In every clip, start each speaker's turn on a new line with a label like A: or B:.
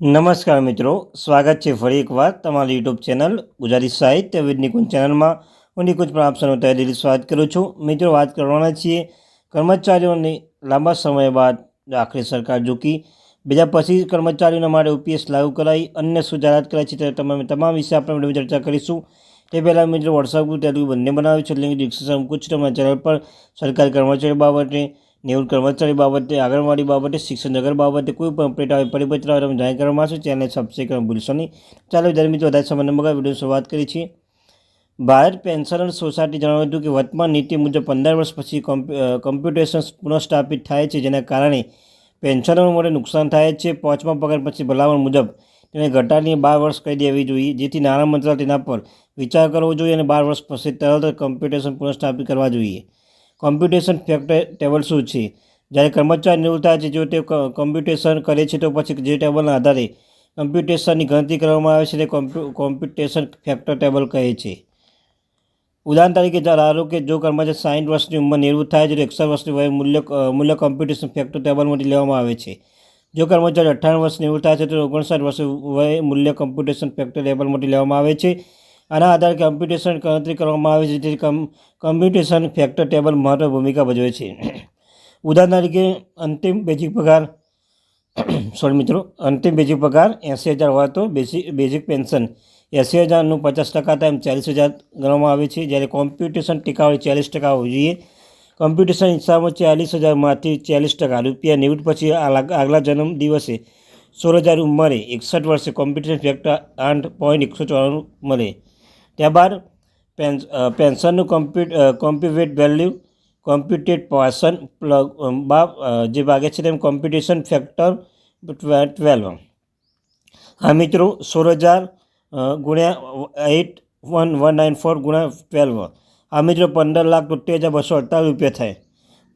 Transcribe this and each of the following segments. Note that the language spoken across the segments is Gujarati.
A: નમસ્કાર મિત્રો, સ્વાગત છે ફરી એકવાર તમારી યુટ્યુબ ચેનલ ગુજરાતી સાહિત્ય વિદ નિકુંજ ચેનલમાં. હું નિકુંજ પણ આપ સૌનું સ્વાગત કરું છું. મિત્રો, વાત કરવાના છીએ કર્મચારીઓની લાંબા સમય બાદ આખરી સરકાર ઝૂકી. બીજા પછી કર્મચારીઓના માટે ઓપીએસ લાગુ કરાઈ. અન્ય સુધારાત કરાઈ છે ત્યારે તમામ તમામ વિશે આપણે ચર્ચા કરીશું. તે પહેલાં મિત્રો વોટ્સઅપ ગ્રુપ બંને બનાવ્યું છે લિંક ડિસ્ક્રિપ્શન મૂકું છું, તમારા ચેનલ પર સરકારી કર્મચારી બાબતે નિવૃત્ત કર્મચારી બાબતે, આંગણવાડી બાબતે શિક્ષણ નગર બાબતે કોઈ પણ અપડેટ આવે પરિપત્ર તમે જાહેર કરવામાં આવશે ચેનલ સબસ્ક્રાઈબ કરવાનું ભૂલશો નહીં. ચાલો વિદ્યાર્થી મિત્રો, વધારે સમય નંબર વીડિયો શરૂઆત કરી છીએ. ભારત પેન્શનર સોસાયટી જણાવ્યું હતું કે, વર્તમાન નીતિ મુજબ પંદર વર્ષ પછી કોમ્પ્યુટેશન પુનઃસ્થાપિત થાય છે, જેના કારણે પેન્શનરો માટે નુકસાન થાય છે. પાંચમા પગાર પછી ભલામણ મુજબ તેને ઘટાડીને બાર વર્ષ કરી દેવી જોઈએ, જેથી નાણાં મંત્રાલય તેના પર વિચાર કરવો જોઈએ અને બાર વર્ષ પછી તરત કમ્પ્યુટેશન પુનઃસ્થાપિત કરવા જોઈએ. કોમ્પ્યુટેશન ફેક્ટર ટેબલ શું છે? જ્યારે કર્મચારી નિવૃત્ત થાય છે, જો તે કોમ્પ્યુટેશન કરે છે, તો પછી જે ટેબલના આધારે કમ્પ્યુટેશનની ગણતરી કરવામાં આવે છે, તે કોમ્પ્યુટેશન ફેક્ટર ટેબલ કહે છે. ઉદાહરણ તરીકે, ધારો કે જો કર્મચારી સાઠ વર્ષની ઉંમર નિવૃત્ત થાય છે, તો એકસઠ વર્ષની વય મૂલ્ય મૂલ્ય કોમ્પ્યુટેશન ફેક્ટર ટેબલમાંથી લેવામાં આવે છે. જો કર્મચારી અઠ્ઠાવન વર્ષ નિવૃત્ત થાય છે, તો ઓગણસાઠ વર્ષ વય મૂલ્ય કોમ્પ્યુટેશન ફેક્ટર ટેબલમાંથી લેવામાં આવે છે. આના આધારે કમ્પ્યુટેશન ગણતરી કરવામાં આવે છે. જેથી કમ્પ્યુટેશન ફેક્ટર ટેબલ મહત્વ ભૂમિકા ભજવે છે. ઉદાહરણ તરીકે, અંતિમ બેઝિક પગાર સોરી મિત્રો, અંતિમ બેઝિક પગાર એંસી હજાર હોય તો બેઝિક બેઝિક પેન્શન એંસી હજારનું પચાસ ટકા તેમ ચાલીસ હજાર ગણવામાં આવે છે. જ્યારે કોમ્પ્યુટેશન ટીકાવાળી ચાલીસ ટકા હોવી જોઈએ. કોમ્પ્યુટેશન હિસાબમાં ચાલીસ હજારમાંથી ચાલીસ ટકા રૂપિયા નિવૃત્ત પછી આગલા જન્મ દિવસે સોળ હજાર ઉંમરે એકસઠ વર્ષે કોમ્પ્યુટેશન ફેક્ટર આઠ પોઈન્ટ એકસો ચોરાણું મળે. ત્યારબાદ પેન્શનનું compute computed value, computed plug જે ભાગે છે તેમ કોમ્પિટિશન ફેક્ટર ટ્વેલ્વ. હા, મિત્રો, સોળ હજાર ગુણ્યા eight one one nine four ગુણ્યા ટ્વેલ્વ. આ મિત્રો, પંદર લાખ તોતેર હજાર બસો અડતાલીસ રૂપિયા થાય.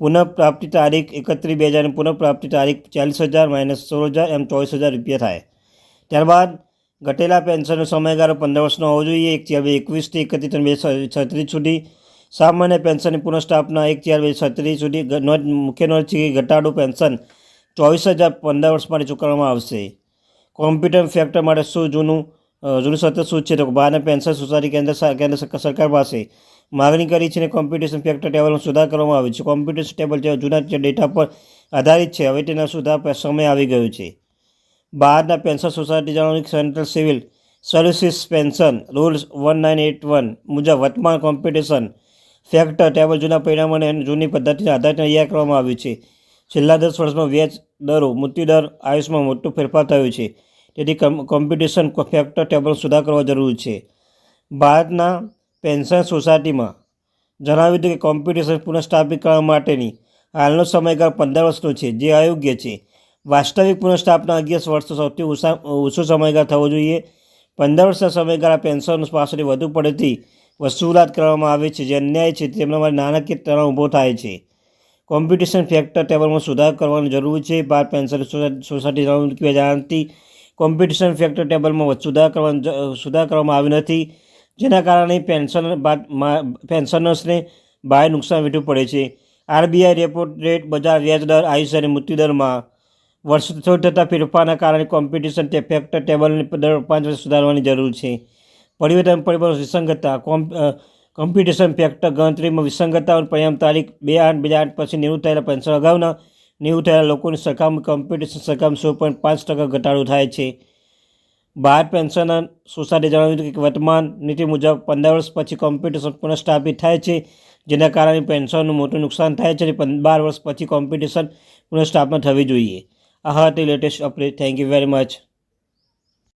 A: પુનઃપ્રાપ્તિ તારીખ એકત્રીસ બે હજાર પુનઃપ્રાપ્તિ તારીખ ચાલીસ હજાર માઇનસ સોળ હજાર એમ ચોવીસ હજાર રૂપિયા થાય. ત્યારબાદ ઘટેલા પેન્શનનો સમયગાળો પંદર વર્ષનો હોવો જોઈએ. એક ચાર એકવીસથી એકત્રીસ ત્રણ બે છત્રીસ સુધી. સામાન્ય પેન્શનની પુનઃસ્થાપના એક ચાર બે છત્રીસ સુધી. મુખ્ય નોંધ છે કે ઘટાડો પેન્શન ચોવીસ હજાર પંદર વર્ષ માટે ચૂકવવામાં આવશે. કોમ્પ્યુટર ફેક્ટર માટે શું જૂનું જૂનું સત્ર શું છે? તો બહારના પેન્શન સોસાયટી કેન્દ્ર કેન્દ્ર સરકાર પાસે માગણી કરી છે અને કોમ્પ્યુટેશન ફેક્ટર ટેબલમાં સુધાર કરવામાં આવ્યો છે. કોમ્પ્યુટેશન ટેબલ જે જૂના ડેટા પર આધારિત છે, હવે તેના સુધાર સમય આવી ગયો છે. બહારના પેન્શન સોસાયટી જણાવ્યું central civil services pension rules one nine eight one મુજબ વર્તમાન કોમ્પિટિશન ફેક્ટર ટેબલ જૂના પરિણામોને જૂની પદ્ધતિના આધારે તૈયાર કરવામાં આવ્યું છે. છેલ્લા દસ વર્ષમાં વ્યાજ દરો મૃત્યુદર આયુષમાં મોટો ફેરફાર થયો છે. તેથી કોમ્પિટિશન ફેક્ટર ટેબલ સુધાર કરવા જરૂરી છે. ભારતના પેન્શન સોસાયટીમાં જણાવ્યું હતું કે કોમ્પિટિશન પુનઃસ્થાપિત કરવા માટેની હાલનો સમયગાળો પંદર વર્ષનો છે, જે અયોગ્ય છે. વાસ્તવિક પુનઃસ્થાપના અગિયાર વર્ષનો સૌથી ઓછા ઓછો સમયગાળો થવો જોઈએ. પંદર વર્ષના સમયગાળા પેન્શન પાસેથી વધુ પડતી વસૂલાત કરવામાં આવે છે, જે અન્યાય છે. તેમના માટે નાણાકીય તણાવ ઊભો થાય છે. કોમ્પિટિશન ફેક્ટર ટેબલમાં સુધાર કરવાની જરૂર છે. ભારત પેન્શન સોસાયટી જાણતી કોમ્પિટિશન ફેક્ટર ટેબલમાં સુધાર કરવાનું સુધાર કરવામાં આવ્યો નથી, જેના કારણે પેન્શન પેન્શનર્સને ભારે નુકસાન વેઠવું પડે છે. આરબીઆઈ રેપો રેટ બજાર વ્યાજદર, આયુષ્ય અને મૃત્યુદરમાં વર્ષ થતા ફેરફારના કારણે કોમ્પિટિશન તે ફેક્ટર ટેબલને દર પાંચ વર્ષ સુધારવાની જરૂર છે. પરિવર્તન પરિબળો વિસંગતતા કોમ્પિટિશન ફેક્ટર ગણતરીમાં વિસંગતતા પરિણામ તારીખ બે આઠ બે આઠ પછી નિવૃત્ત થયેલા પેન્શન અગાઉના નિવૃત્ત થયેલા લોકોની સરખામણી કોમ્પિટિશન સરખામણી સો પોઈન્ટ પાંચ ટકા ઘટાડો થાય છે. ભારત પેન્શન સોસાયટી જણાવ્યું કે વર્તમાન નીતિ મુજબ પંદર વર્ષ પછી કોમ્પિટિશન પુનઃસ્થાપિત થાય છે, જેના કારણે પેન્શનનું મોટું નુકસાન થાય છે અને બાર વર્ષ પછી કોમ્પિટિશન પુનઃસ્થાપના થવી જોઈએ. I heard the latest update. Thank you very much.